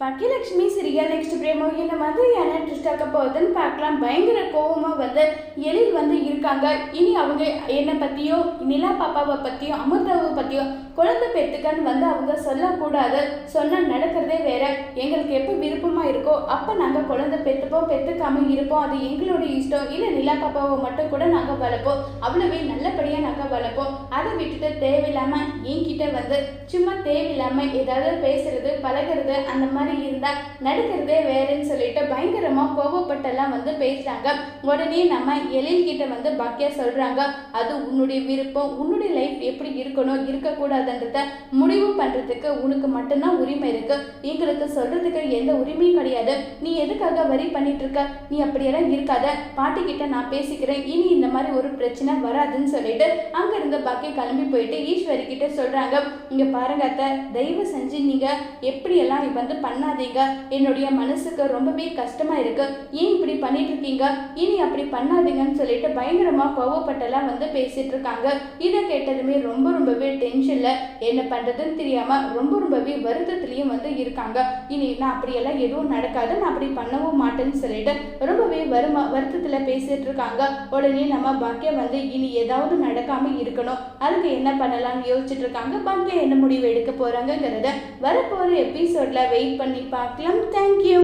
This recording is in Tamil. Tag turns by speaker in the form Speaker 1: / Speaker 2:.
Speaker 1: பாக்கியலட்சுமி சீரியல் நெக்ஸ்ட் பிரேமோ என்ன மாதிரியான ட்விஸ்ட் ஆக்க போகுதுன்னு பார்க்கலாம். பயங்கர கோவமாக வந்து எழில் வந்து இருக்காங்க. இனி அவங்க என்னை பற்றியும் நிலா பாப்பாவை பற்றியும் அமிர்தாவை பற்றியும் குழந்தை பெற்றுக்கன்னு வந்து அவங்க சொல்லக்கூடாது. சொன்னால் நடக்கிறதே வேற. எங்களுக்கு எப்போ விருப்பமாக இருக்கோ அப்போ நாங்கள் குழந்தை பெற்றுப்போம் பெற்றுக்காம இருப்போம். அது எங்களுடைய இஷ்டம். இல்லை நிலா பாப்பாவை மட்டும் கூட நாங்கள் வளர்ப்போம். அவ்வளவே நல்லபடியாக நாங்கள் வளர்ப்போம். அதை விட்டுட்டு தேவையில்லாமல் என்கிட்ட வந்து சும்மா தேவையில்லாமல் ஏதாவது பேசுறது பழகிறது அந்த மாதிரி இருந்தால் நடக்கிறதே வேறேன்னு சொல்லி பயங்கரமாக கோவப்பட்டெல்லாம் வந்து பேசுகிறாங்க உடனே நம்ம எழில்கிட்ட வந்து பாக்கியா சொல்கிறாங்க அது உன்னுடைய விருப்பம். உன்னுடைய லைஃப் எப்படி இருக்கணும்? இருக்கக்கூடாதுன்றத முடிவு பண்ணுறதுக்கு உனக்கு மட்டும்தான் உரிமை இருக்கு. எங்களுக்கு சொல்கிறதுக்கு எந்த உரிமையும் கிடையாது. நீ எதுக்காக வரி பண்ணிட்டு இருக்க? நீ அப்படியெல்லாம் இருக்காத. பாட்டிக்கிட்ட நான் பேசிக்கிறேன். இனி இந்த மாதிரி ஒரு பிரச்சனை வராதுன்னு சொல்லிட்டு அங்கேருந்து பாக்கிய கிளம்பி போயிட்டு ஈஸ்வரி கிட்ட சொல்றாங்க. இங்க பாருங்க அத்தை தயவு செஞ்சு நீங்க எப்படியெல்லாம் வந்து பண்ணாதீங்க. என்னுடைய மனசுக்கு ரொம்பவே கஷ்டம் இருக்கு. ஏன் இப்படி பண்ணிட்டு இருக்கீங்க இனி அப்படி பண்ணாதீங்கன்னு சொல்லிட்டு பயங்கரமாக கோவப்பட்டெல்லாம் வந்து பேசிட்டு இருக்காங்க இதை கேட்டதுமே ரொம்ப ரொம்பவே டென்ஷனில் என்ன பண்ணுறதுன்னு தெரியாமல் ரொம்ப ரொம்பவே வருத்தத்துலேயும் வந்து இருக்காங்க. இனி நான் அப்படியெல்லாம் எதுவும் நடக்காது. நான் அப்படி பண்ணவும் மாட்டேன்னு சொல்லிட்டு ரொம்பவே வருமா வருத்தத்தில் பேசிட்டு இருக்காங்க உடனே நம்ம பாக்கியா வந்து இனி ஏதாவது நடக்காமல் இருக்கணும். அதுக்கு என்ன பண்ணலாம்னு யோசிச்சுட்டு இருக்காங்க பாக்கியா என்ன முடிவு எடுக்க போறாங்கங்கிறத வரப்போகிற எபிசோடில் வெயிட் பண்ணி பார்க்கலாம். தேங்க்யூ